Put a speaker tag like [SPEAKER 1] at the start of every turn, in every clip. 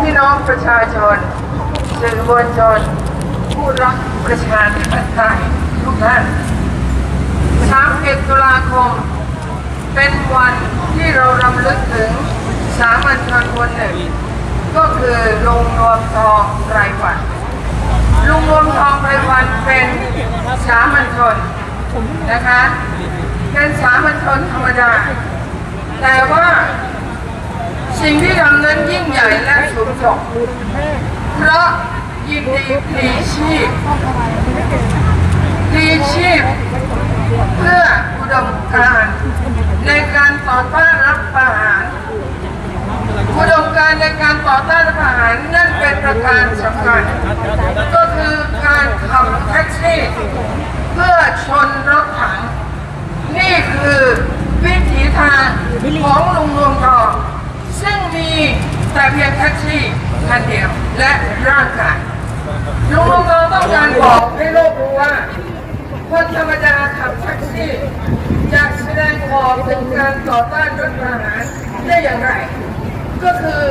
[SPEAKER 1] พี่น้องประชาชนสื่อมวลชน ผู้รักประชาธิปไตยทุกท่าน31ตุลาคม เป็นวันที่เรารำลึกถึงสามัญชนคนหนึ่ง ก็คือลุงนวมทองไรวันลุงนวมทองไรวันเป็นสามัญชนนะคะ เป็นสามัญชนธรรมดา แต่ว่า สิ่งที่ทำนั้นยิ่งใหญ่และสูงส่งเพราะยินดีพลีชีพพลีชีพ เพื่ออุดมการณ์ในการต่อต้านรัฐประหารอุดมการณ์ในการต่อต้านรัฐประหารนั่นเป็นประการสำคัญก็คือการขับแท็กซี่เพื่อชนรถถัง นี่คือวิถีทางของลุงรวมทอง ซึ่งมีแต่เพียงแท็กซี่คันเดียวและร่างกายลุงรวมทองต้องการบอกให้โลกรู้ว่า คนธรรมดาขับแท็กซี่จะแสดงออกถึงการต่อต้านรัฐประหารได้อย่างไร ก็คือ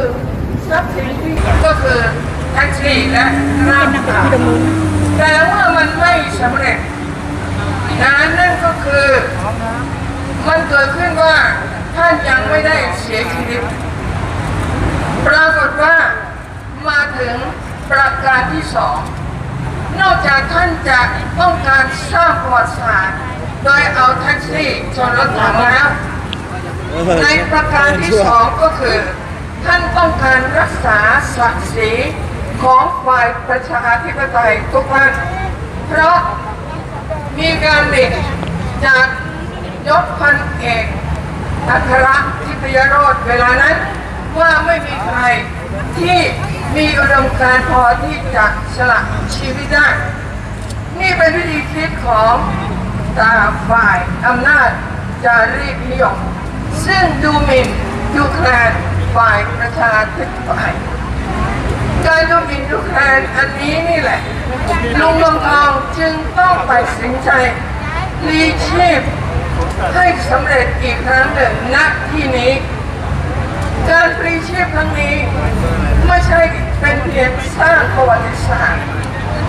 [SPEAKER 1] ทรัพย์สินที่ก็คือแท็กซี่และร่างกายแต่ว่ามันไม่สำเร็จนั้นนั่นก็คือ มันเกิดขึ้นว่าท่านยังไม่ได้เสียชีวิต ปรากฏว่ามาถึงประการที่สอง นอกจากท่านจะต้องการสร้างประวัติศาสตร์โดยเอาแท็กซี่ชนรถถังแล้วในประการที่สองก็คือ ท่านต้องการรักษาศักดิ์ศรีของฝ่ายประชาธิปไตยทุกท่านเพราะมีการเด็กจากยศพันเอกอัครทิพยโรธเวลานั้น ว่าไม่มีใครที่มีอุดมการพอที่จะสละชีวิตได้ นี่เป็นวิธีคิดของตาฝ่ายอำนาจจารีตนิยมซึ่งดูหมิ่นดูแคลนฝ่ายประชาธิปไตยการดูหมิ่นดูแคลนอันนี้นี่แหละ ลุงลงทองจึงต้องไปสินใจรีชีพให้สำเร็จอีกครั้งหนึ่งณที่นี้ การปรีชีพครั้งนี้ไม่ใช่เป็นเพียงสร้างประวัติศาสตร์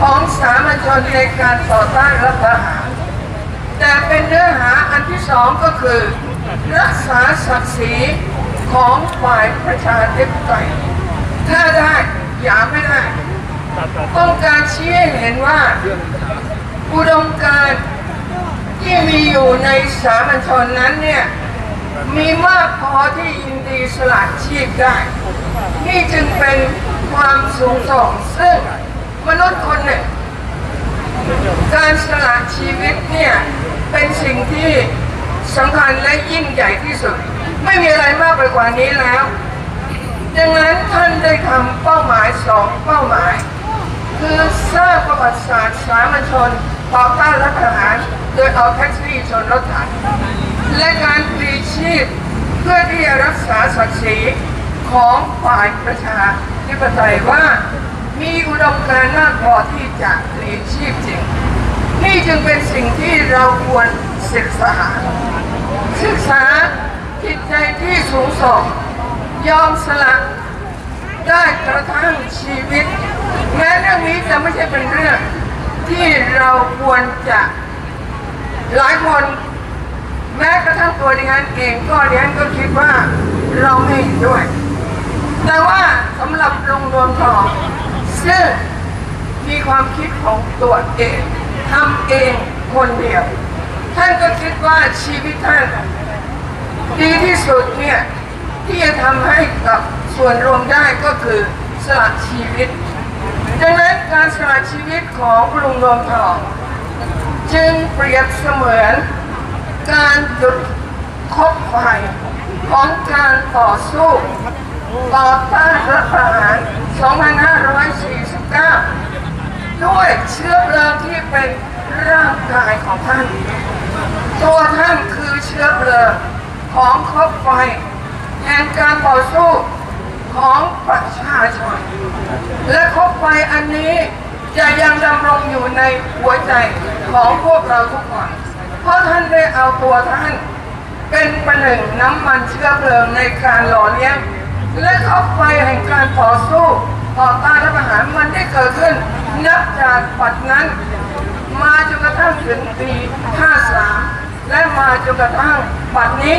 [SPEAKER 1] ของสามัญชนในการต่อต้านรัฐประหาร แต่เป็นเนื้อหาอันที่สองก็คือ รักษาศักดิ์ศรีของฝ่ายประชาธิปไตย ถ้าได้อย่าไม่ได้ ต้องการชี้ให้เห็นว่า อุดมการที่มีอยู่ในสามัญชนนั้นเนี่ย มีมากพอที่ยินดีสละชีพได้ นี่จึงเป็นความสูงส่งซึ่งมนุษย์คนหนึ่งการสละชีวิตเนี่ย เป็นสิ่งที่สำคัญและยิ่งใหญ่ที่สุด ไม่มีอะไรมากไปกว่านี้แล้วดังนั้นท่านได้ทำเป้าหมายสองเป้าหมาย คือสร้างประวัติศาสตร์สามัญชนต่อต้านรัฐประหาร โดยเอาแท็กซี่ชนรถถัง และการปลีชีพ เพื่อที่จะรักษาศักดิ์ศรีของฝ่ายประชาธิปไตยว่า มีอุดมการณ์มากพอที่จะปลีชีพจริง นี่จึงเป็นสิ่งที่เราควรศึกษา ศึกษาจิตใจที่สูงส่งยอมสละได้กระทั่งชีวิต แม้เรื่องนี้จะไม่ใช่เป็นเรื่องที่เราควรจะหลายคน แม้กระทั่งตัวดิฉันเองก็ดิฉันก็คิดว่าเราไม่เห็นด้วย แต่ว่าสำหรับลุงรวมทองซึ่งมีความคิดของตัวเองทำเองคนเดียว ท่านก็คิดว่าชีวิตท่านดีที่สุดเนี่ยที่จะทำให้กับส่วนรวมได้ก็คือสละชีวิต ดังนั้นการสละชีวิตของลุงรวมทองจึงเปรียบเสมือน การหยุดคบไฟของการต่อสู้ต่อต้านรัฐประหาร 2549 ด้วยเชื้อเพลิงที่เป็นร่างกายของท่าน ตัวท่านคือเชื้อเพลิงของคบไฟแห่งการต่อสู้ของประชาชน และคบไฟอันนี้จะยังดำรงอยู่ในหัวใจของพวกเราทุกคน เพราะท่านได้เอาตัวท่าน เป็นประหนึ่งน้ำมันเชื้อเพลิงในการหล่อเลี้ยงและเข้าไปแห่งการต่อสู้ต่อต้านรัฐประหารมันได้เกิดขึ้น นับจากปัจนั้น มาจนกระทั่งถึงปี 53 และมาจนกระทั่งปัจนี้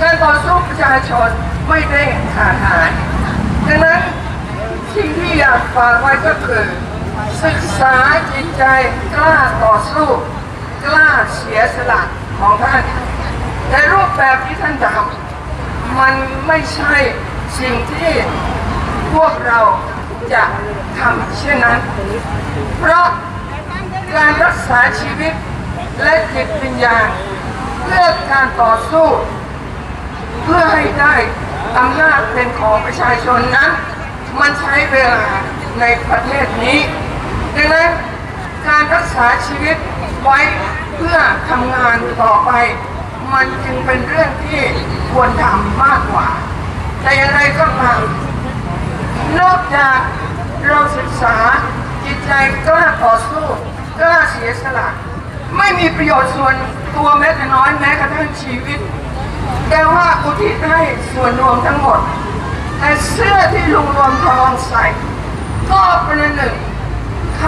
[SPEAKER 1] การต่อสู้ประชาชนไม่ได้ขาดหายดังนั้นสิ่งที่อยากฝากไว้ก็คือ ศึกษาจิตใจกล้าต่อสู้ เสียสละของท่านในรูปแบบที่ท่านทำมันไม่ใช่สิ่งที่พวกเราจะทำเช่นนั้น เพราะการรักษาชีวิตและจิตวิญญาณเพื่อการต่อสู้ เพื่อให้ได้อำนาจเป็นของประชาชนนั้น มันใช้เวลาในประเทศนี้ ดังนั้นการรักษาชีวิตไว้ เพื่อทำงานต่อไป มันจึงเป็นเรื่องที่ควรทำมากกว่า แต่อย่างไรก็ตามนอกจากเราศึกษาจิตใจกล้าต่อสู้กล้าเสียสละไม่มีประโยชน์ส่วนตัวแม้แต่น้อยแม้กระทั่งชีวิต แต่ว่าอุทิศให้ส่วนรวมทั้งหมด แต่เสื้อที่ลุงรวมทองใส่ ก็เป็นหนึ่งค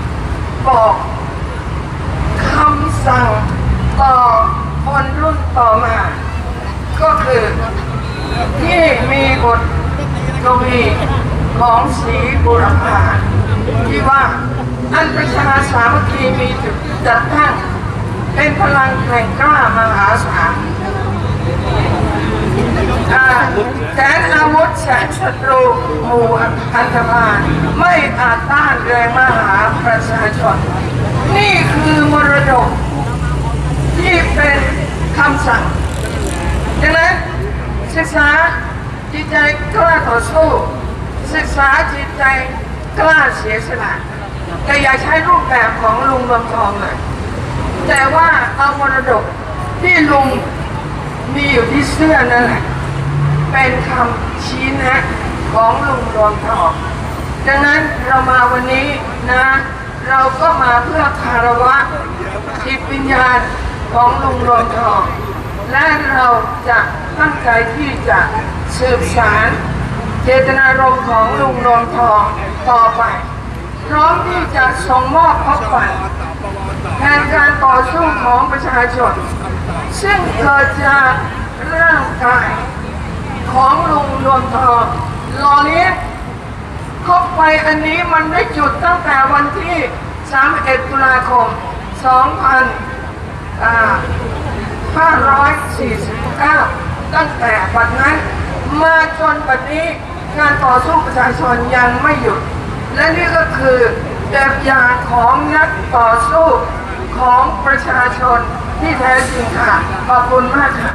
[SPEAKER 1] ำบอก สั่งต่อคนรุ่นต่อมา ก็คือที่มีบทกวีของศรีบุรพาที่ว่าอันประชาสามัคคีมีจุดจัดตั้งเป็นพลังแห่งกล้ามหาศาลอ่าแสนอาวุธแสนศัตรูหมู่อันธพาลไม่อาจต้านแรงมหาประชาชน นี่คือมรดก ที่เป็นคำสั่งดังนั้นศึกษาจิตใจกล้าต่อสู้ ศึกษาจิตใจกล้าเสียสละแต่อย่าใช้รูปแบบของลุงรวมทองเลยแต่ว่าเอามรดกที่ลุงมีอยู่ที่เสื้อนั่นแหละเป็นคำชี้แนะของลุงรวมทองดังนั้นเรามาวันนี้นะ เราก็มาเพื่อคารวะจิตวิญญาณ ของลุงรวมทอง และเราจะตั้งใจที่จะสืบสารเจตนารมณ์ของลุงรวงทองต่อไป พร้อมที่จะส่งมอบพบฝันแทนการต่อสู้ของประชาชน ซึ่งเกิดจากร่างกายของลุงรวงทองหล่อเลี้ยงคบไปอันนี้มันได้จุดตั้งแต่วันที่ 31 ตุลาคม202 549 ตั้งแต่ปัจนั้นมาจนปัจนี้งานต่อสู้ประชาชนยังไม่หยุด และนี่ก็คือแบบอย่างของนักต่อสู้ของประชาชนที่แท้จริงค่ะ ขอบคุณมากค่ะ